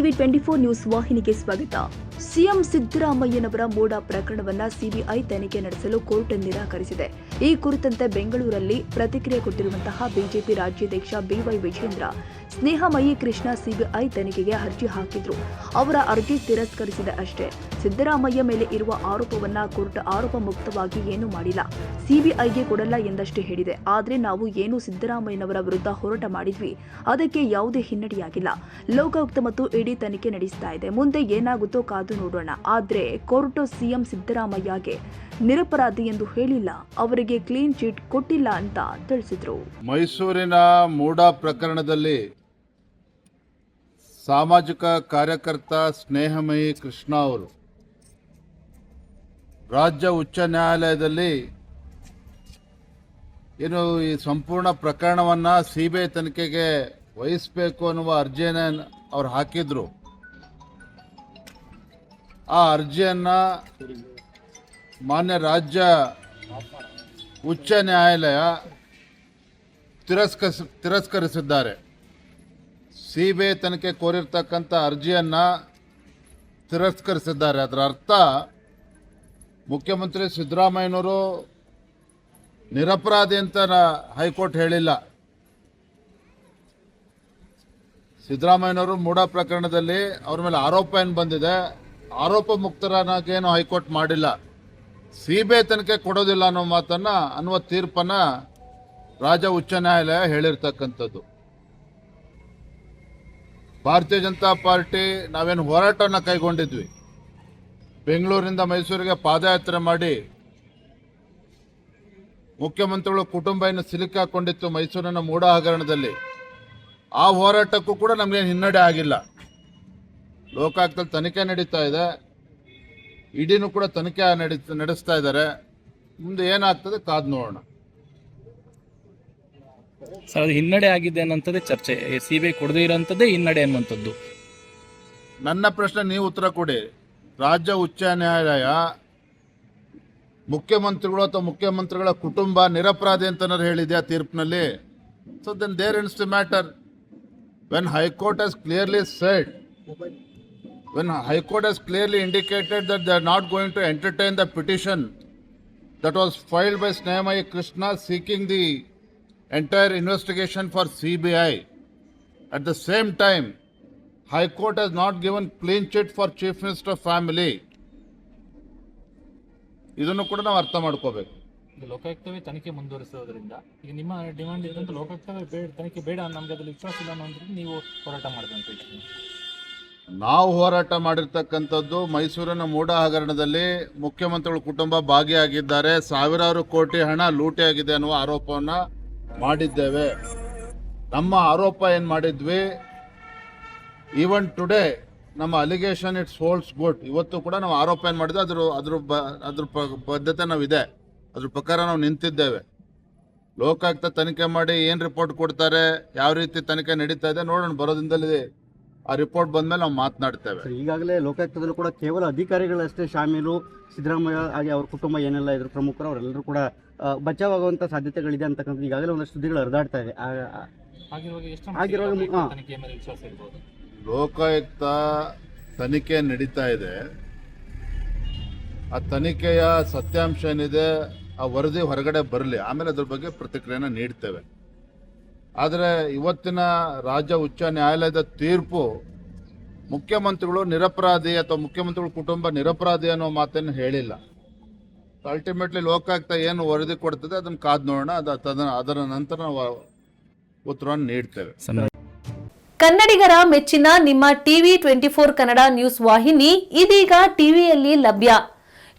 TV twenty four news ವಾಹಿನಿಗೆ ಸ್ವಾಗತ. CM ಸಿದ್ದರಾಮಯ್ಯನವರ ಮೋಡ ಪ್ರಕರಣವನ್ನ ಸಿಬಿಐ ತನಿಖೆ ನಡೆಸಲು ಕೋರ್ಟ್ ನಿರಾಕರಿಸಿದೆ. ಈ ಕುರಿತಂತೆ ಬೆಂಗಳೂರಲ್ಲಿ ಪ್ರತಿಕ್ರಿಯೆ ಕೊಟ್ಟಿರುವಂತಹ ಬಿಜೆಪಿ ರಾಜ್ಯಾಧ್ಯಕ್ಷ B Y Vijayendra Snehamayi Krishna CBI ತನಿಖೆಗೆ ಅರ್ಜಿ ಹಾಕಿದ್ರು. ಅವರ ಅರ್ಜಿ ತಿರಸ್ಕರಿಸಿದ ಅಷ್ಟೇ. ಸಿದ್ದರಾಮಯ್ಯ ಮೇಲೆ ಇರುವ ಆರೋಪವನ್ನ ಕೋರ್ಟ್ ಆರೋಪ ಮುಕ್ತವಾಗಿ ಏನೂ ಮಾಡಿಲ್ಲ. ಸಿಬಿಐಗೆ ಕೊಡಲ್ಲ ಎಂದಷ್ಟೇ ಹೇಳಿದೆ. ಆದ್ರೆ ನಾವು ಏನು ಸಿದ್ದರಾಮಯ್ಯನವರ ವಿರುದ್ಧ ಹೋರಾಟ ಮಾಡಿದ್ವಿ. ಅದಕ್ಕೆ ಯಾವುದೇ ಹಿನ್ನಡೆಯಾಗಿಲ್ಲ. ಲೋಕಾಯುಕ್ತ ಮತ್ತು ಇಡಿ ತನಿಖೆ ನಡೆಸ್ತಾ ಇದೆ. ಮುಂದೆ ಏನಾಗುತ್ತೋ ಕಾದು ನೋಡೋಣ. ಆದ್ರೆ ಕೋರ್ಟ್ ಸಿಎಂ ಸಿದ್ದರಾಮಯ್ಯಗೆ ನಿರಪರಾಧಿ ಎಂದು ಹೇಳಿಲ್ಲ. ಅವರಿಗೆ ಕ್ಲೀನ್ ಚಿಟ್ ಕೊಟ್ಟಿಲ್ಲ ಅಂತ ತಿಳಿಸಿದ್ರು. ಮೈಸೂರಿನ ಮೂಡ ಪ್ರಕರಣದಲ್ಲಿ ಸಾಮಾಜಿಕ ಕಾರ್ಯಕರ್ತ ಸ್ನೇಹಮಯಿ ಕೃಷ್ಣ ಅವರು ರಾಜ್ಯ ಉಚ್ಚ ನ್ಯಾಯಾಲಯದಲ್ಲಿ ಏನು ಈ ಸಂಪೂರ್ಣ ಪ್ರಕರಣವನ್ನು ಸಿ ಬಿ ಐ ತನಿಖೆಗೆ ವಹಿಸಬೇಕು ಅನ್ನುವ ಅರ್ಜಿಯನ್ನು ಅವ್ರು ಹಾಕಿದ್ರು. ಆ ಅರ್ಜಿಯನ್ನು ಮಾನ್ಯ ರಾಜ್ಯ ಉಚ್ಚ ನ್ಯಾಯಾಲಯ ತಿರಸ್ಕರಿಸ, ತಿರಸ್ಕರಿಸಿದ್ದಾರೆ. ಸಿ ಬಿ ಐ ತನಿಖೆ ಕೋರಿರ್ತಕ್ಕಂಥ ಅರ್ಜಿಯನ್ನು ತಿರಸ್ಕರಿಸಿದ್ದಾರೆ. ಅದರ ಅರ್ಥ, ಮುಖ್ಯಮಂತ್ರಿ ಸಿದ್ದರಾಮಯ್ಯನವರು ನಿರಪರಾಧಿ ಅಂತ ಹೈಕೋರ್ಟ್ ಹೇಳಿಲ್ಲ. ಸಿದ್ದರಾಮಯ್ಯನವರು ಮೂಡ ಪ್ರಕರಣದಲ್ಲಿ ಅವ್ರ ಮೇಲೆ ಆರೋಪ ಏನು ಬಂದಿದೆ? ಆರೋಪ ಮುಕ್ತರನಾಗೇನು ಹೈಕೋರ್ಟ್ ಮಾಡಿಲ್ಲ. ಸಿ ಬಿ ಐ ತನಿಖೆ ಕೊಡೋದಿಲ್ಲ ಅನ್ನೋ ಮಾತನ್ನ ಅನ್ನುವ ತೀರ್ಪನ್ನ ರಾಜ್ಯ ಉಚ್ಚ ನ್ಯಾಯಾಲಯ ಹೇಳಿರ್ತಕ್ಕಂಥದ್ದು. ಭಾರತೀಯ ಜನತಾ ಪಾರ್ಟಿ ನಾವೇನು ಹೋರಾಟವನ್ನು ಕೈಗೊಂಡಿದ್ವಿ. ಬೆಂಗಳೂರಿನಿಂದ ಮೈಸೂರಿಗೆ ಪಾದಯಾತ್ರೆ ಮಾಡಿ ಮುಖ್ಯಮಂತ್ರಿಗಳು ಕುಟುಂಬ ಏನು ಸಿಲುಕಾಕೊಂಡಿತ್ತು ಮೈಸೂರಿನ ಮೂಡ ಹಗರಣದಲ್ಲಿ ಆ ಹೋರಾಟಕ್ಕೂ ಕೂಡ ನಮಗೇನು ಹಿನ್ನಡೆ ಆಗಿಲ್ಲ. ಲೋಕಾಯುಕ್ತದಲ್ಲಿ ತನಿಖೆ ನಡೀತಾ ಇದೆ. ಇಡಿನೂ ಕೂಡ ತನಿಖೆ ನಡಿ ನಡೆಸ್ತಾ ಇದ್ದಾರೆ. ಮುಂದೆ ಏನಾಗ್ತದೆ ಕಾದು ನೋಡೋಣ. ಸರ್ ಅದು ಹಿನ್ನಡೆ ಆಗಿದೆ ಅನ್ನೋಂಥದ್ದೇ ಚರ್ಚೆ. ಸಿ ಬಿ ಐ ಕೊಡದೇ ಇರೋಂಥದ್ದೇ ಹಿನ್ನಡೆ ಅನ್ನುವಂಥದ್ದು. ನನ್ನ ಪ್ರಶ್ನೆ ನೀವು ಉತ್ತರ ಕೊಡಿ. ರಾಜ್ಯ ಉಚ್ಚ ನ್ಯಾಯಾಲಯ ಮುಖ್ಯಮಂತ್ರಿಗಳು ಅಥವಾ ಮುಖ್ಯಮಂತ್ರಿಗಳ ಕುಟುಂಬ ನಿರಪರಾಧಿ ಅಂತನಾರು ಹೇಳಿದೆ ತೀರ್ಪಿನಲ್ಲಿ? So then there in the matter when high court has clearly said when high court has clearly indicated that they are not going to entertain the petition that was filed by Snehamayi Krishna seeking the entire investigation for CBI. At the same time, High Court has not given clean chit for Chief Minister family ಇದನ್ನು ಕೂಡ ನಾವು ಅರ್ಥ ಮಾಡ್ಕೋಬೇಕು ಲೋಕಾಯುಕ್ತವೇ ತನಿಖೆ ಮುಂದುವರಿಸೋದ್ರಿಂದ ಈಗ ನಿಮ್ಮ demand ಇದ್ದಂತ ಲೋಕಾಯುಕ್ತವೇ ಬೇಡ ತನಿಖೆ ಬೇಡ ನಮ್ಗೆ ಅದ್ರಲ್ಲಿ ವಿಶ್ವಾಸ ಇಲ್ಲ ಅನ್ನೋದ್ರಿಂದ ನೀವು ಹೋರಾಟ ಮಾಡ್ದಂತ ನಾವು ಹೋರಾಟ ಮಾಡಿರ್ತಕ್ಕಂಥದ್ದು ಮೈಸೂರಿನ ಮೂಡ ಹಗರಣದಲ್ಲಿ ಮುಖ್ಯಮಂತ್ರಿಗಳ ಕುಟುಂಬ ಭಾಗಿಯಾಗಿದ್ದಾರೆ. ಸಾವಿರಾರು ಕೋಟಿ ಹಣ ಲೂಟಿ ಆಗಿದೆ ಅನ್ನುವ ಆರೋಪವನ್ನು ಮಾಡಿದ್ದೇವೆ. ನಮ್ಮ ಆರೋಪ ಏನು ಮಾಡಿದ್ವಿ? ಈವನ್ ಟುಡೇ ನಮ್ಮ ಅಲಿಗೇಷನ್ ಇಟ್ಸ್ ಹೋಲ್ಡ್ಸ್ ಗುಡ್ ಇವತ್ತು ಕೂಡ ನಾವು ಆರೋಪ ಏನು ಮಾಡಿದ್ವಿ? ಅದ್ರ ಅದ್ರ ಬ, ಅದ್ರ ಬದ್ಧತೆ ನಾವಿದೆ. ಅದ್ರ ಪ್ರಕಾರ ನಾವು ನಿಂತಿದ್ದೇವೆ. ಲೋಕಾಯುಕ್ತ ತನಿಖೆ ಮಾಡಿ ಏನು ರಿಪೋರ್ಟ್ ಕೊಡ್ತಾರೆ? ಯಾವ ರೀತಿ ತನಿಖೆ ನಡೀತಾ ಇದೆ? ನೋಡೋಣ. ಬರೋದಿಂದಲೇ ಆ ರಿಪೋರ್ಟ್ ಬಂದ್ಮೇಲೆ ನಾವು ಮಾತನಾಡ್ತೇವೆ. ಈಗಾಗಲೇ ಲೋಕಾಯುಕ್ತದಲ್ಲೂ ಕೂಡ ಕೇವಲ ಅಧಿಕಾರಿಗಳಷ್ಟೇ ಶಾಮೀಲು ಸಿದ್ದರಾಮಯ್ಯ ಹಾಗೆ ಅವ್ರ ಕುಟುಂಬ ಏನೆಲ್ಲ ಇದ್ರು ಪ್ರಮುಖರು ಅವರೆಲ್ಲರೂ ಕೂಡ ಬಚಾವ್ ಆಗುವಂತ ಸಾಧ್ಯತೆಗಳಿದೆ ಅಂತಕ್ಕಂಥ ಈಗಾಗಲೇ ಒಂದಷ್ಟು ಸುದ್ದಿಗಳು ಹರಿದಾಡ್ತಾ ಇದೆ. ಲೋಕಾಯುಕ್ತ ತನಿಖೆ ನಡೀತಾ ಇದೆ. ಆ ತನಿಖೆಯ ಸತ್ಯಾಂಶ ಏನಿದೆ ಆ ವರದಿ ಹೊರಗಡೆ ಬರಲಿ. ಆಮೇಲೆ ಅದ್ರ ಬಗ್ಗೆ ಪ್ರತಿಕ್ರಿಯೆನ ನೀಡ್ತೇವೆ. ಆದರೆ ಇವತ್ತಿನ ರಾಜ್ಯ ಉಚ್ಚ ನ್ಯಾಯಾಲಯದ ತೀರ್ಪು ಮುಖ್ಯಮಂತ್ರಿಗಳು ನಿರಪರಾಧಿ ಅಥವಾ ಮುಖ್ಯಮಂತ್ರಿಗಳ ಕುಟುಂಬ ನಿರಪರಾಧಿ ಅನ್ನೋ ಮಾತನ್ನು ಹೇಳಿಲ್ಲ. ಅಲ್ಟಿಮೇಟ್ಲಿ ಲೋಕಾಯುಕ್ತ ಏನು ವರದಿ ಕೊಡ್ತದೆ ಅದನ್ನು ಕಾದು ನೋಡೋಣ. ಅದು ಅದರ ನಂತರ ನಾವು ಉತ್ತರವನ್ನು ನೀಡ್ತೇವೆ. ಕನ್ನಡಿಗರ ಮೆಚ್ಚಿನ ನಿಮ್ಮ TV twenty four Kannada news ವಾಹಿನಿ ಇದೀಗ ಟಿವಿಯಲ್ಲಿ ಲಭ್ಯ.